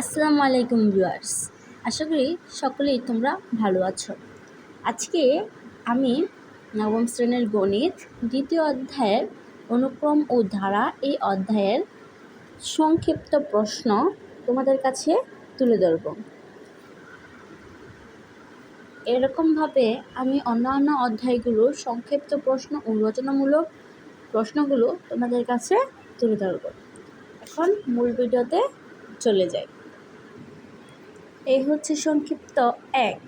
আসসালামু আলাইকুম ভিউয়ার্স। আশা করি সকলেই তোমরা ভালো আছো। আজকে আমি নবম শ্রেণির গণিত দ্বিতীয় অধ্যায়ের অনুক্রম ও ধারা এই অধ্যায়ের সংক্ষিপ্ত প্রশ্ন তোমাদের কাছে তুলে ধরব। এরকমভাবে আমি অন্যান্য অধ্যায়গুলোর সংক্ষিপ্ত প্রশ্ন ও রচনামূলক প্রশ্নগুলো তোমাদের কাছে তুলে ধরব। এখন মূল ভিডিওতে চলে যাই। এই হচ্ছে সংক্ষিপ্ত এক।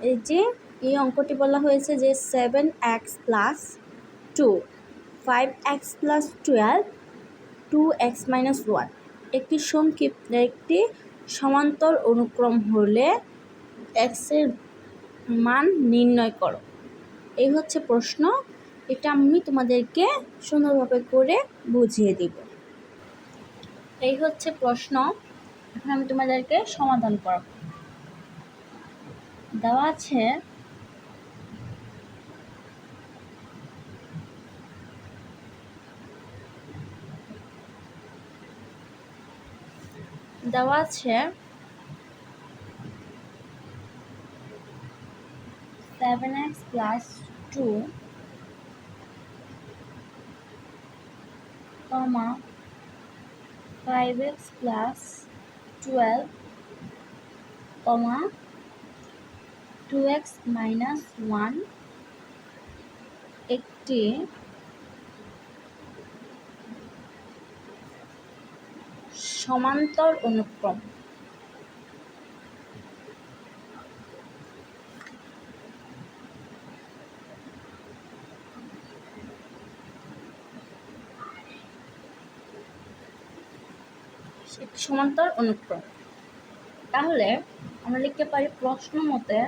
এই যে, এই অঙ্কটি বলা হয়েছে যে seven X plus two five X plus twelve two X minus one একটি সংক্ষিপ্ত, একটি সমান্তর অনুক্রম হলে এক্সের মান নির্ণয় করো। এই হচ্ছে প্রশ্ন। এটা আমি তোমাদেরকে সুন্দরভাবে করে বুঝিয়ে দিব। এই হচ্ছে প্রশ্ন। এখন আমি তোমাদেরকে সমাধান করব। দেওয়া আছে দেওয়া আছে seven X plus two five X plus twelve কমা টু এক্স মাইনাস ওয়ান একটি সমান্তর অনুক্রম। সমান্তর অনুক্রম। তাহলে আমরা লিখতে পারি প্রশ্ন মতে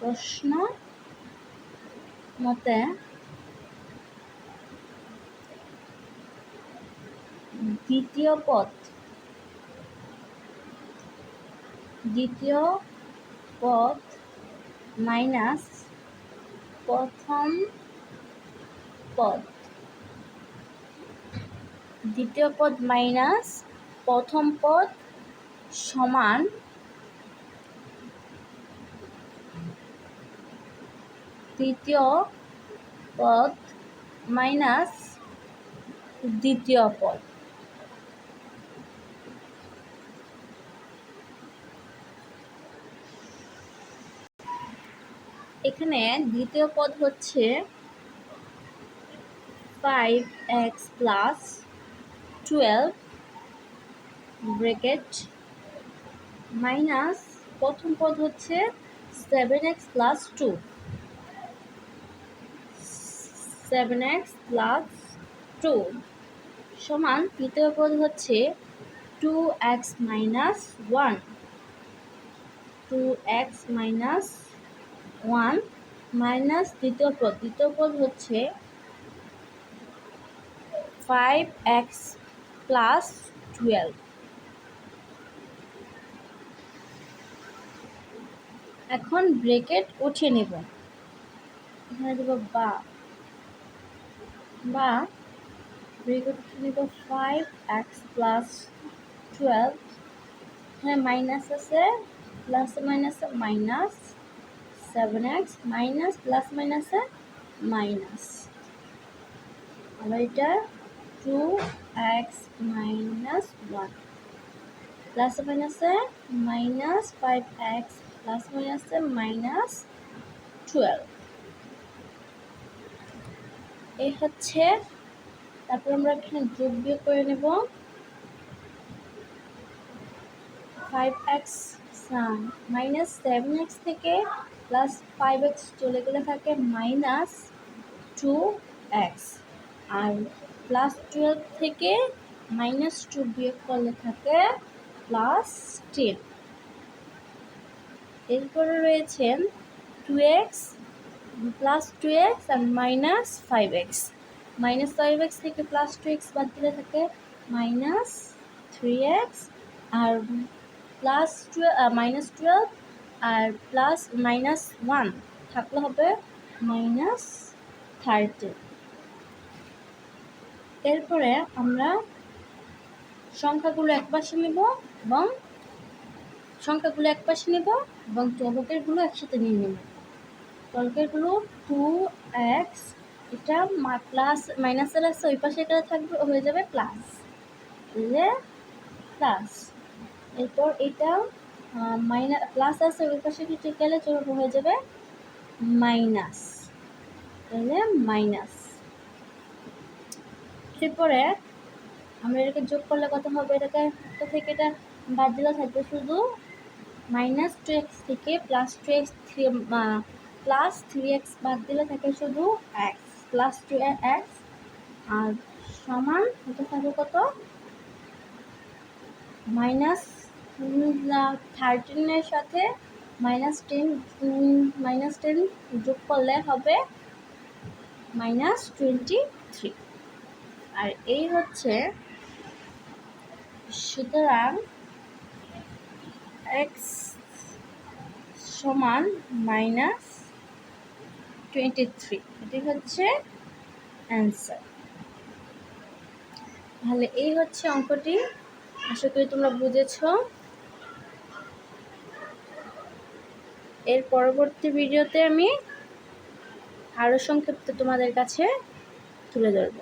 প্রশ্ন মতে দ্বিতীয় পথ দ্বিতীয় পথ মাইনাস প্রথম পদ। দ্বিতীয় পদ মাইনাস প্রথম পদ সমান তৃতীয় পদ মাইনাস দ্বিতীয় পদ। এখানে দ্বিতীয় পদ হচ্ছে five X plus twelve bracket minus প্রথম পদ হচ্ছে seven X plus two seven X plus two সমান তৃতীয় পদ হচ্ছে two X minus one two X minus one minus দ্বিতীয় পদ দ্বিতীয় পদ হচ্ছে ফাইভ এক্স প্লাস টুয়েলভ এখন ব্রেকেট উঠিয়ে নেব। এখানে দেব বা। বা ব্রেকেট উঠিয়ে নেব ফাইভ এক্স প্লাস টুয়েলভ এখানে মাইনাস আছে প্লাস মাইনাসে minus seven X minus plus মাইনাসে মাইনাস আবার এটা two X minus one plus মাইনাসে মাইনাস ফাইভ এক্স প্লাস মাইনাসে মাইনাস টুয়েলভ এই হচ্ছে, তারপর আমরা এখানে যোগ বিয়োগ করে নেব। Five X minus seven X থেকে প্লাস ফাইভ এক্স চলে গেলে থাকে মাইনাস টু এক্স আর প্লাস টুয়েলভ থেকে মাইনাস টু বিয়োগ করলে থাকে প্লাস টেন এরপরে রয়েছেন two X plus two X আর minus five X minus five X থেকে প্লাস টু এক্স বাদ দিলে থাকে মাইনাস থ্রি এক্স আর প্লাস টুয়েলভ মাইনাস টুয়েলভ আর প্লাস মাইনাস ওয়ান থাকলে হবে মাইনাস থার্টি এরপরে আমরা সংখ্যাগুলো এক পাশে নেব এবং সংখ্যাগুলো এক পাশে নেব এবং চলকেরগুলো একসাথে নিয়ে নেব। চলকেরগুলো টু এক্স এটা প্লাস মাইনাসের আছে, ওই পাশে এটা থাকবে, হয়ে যাবে প্লাস যে প্লাস এরপর এটা মাইনাস প্লাস আছে, ওই পাশে কিছু গেলে হয়ে যাবে মাইনাস তাহলে মাইনাস এরপরে আমরা এটাকে যোগ করলে কত হবে? এটাকে একটা থেকে এটা বাদ দিলে থাকবে? শুধু মাইনাস টু এক্স থেকে plus two X three plus three X বাদ দিলে থাকে শুধু এক্স প্লাস টু এক্স আর সমান হতে থাকবে কত? মাইনাস থার্টিনের সাথে মাইনাস টেন মাইনাস টেন যোগ করলে হবে মাইনাস টোয়েন্টি থ্রি আর এই হচ্ছে সুতরাং এক্স সমান মাইনাস টোয়েন্টি থ্রি এটি হচ্ছে অ্যান্সার তাহলে এই হচ্ছে অঙ্কটি। আশা করি তোমরা বুঝেছ। এর পরবর্তী ভিডিওতে আমি আরও সংক্ষিপ্ত তোমাদের কাছে তুলে ধরব।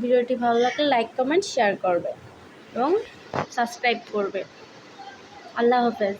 ভিডিওটি ভালো লাগলে লাইক কমেন্ট শেয়ার করবে এবং সাবস্ক্রাইব করবে। আল্লাহ হাফেজ।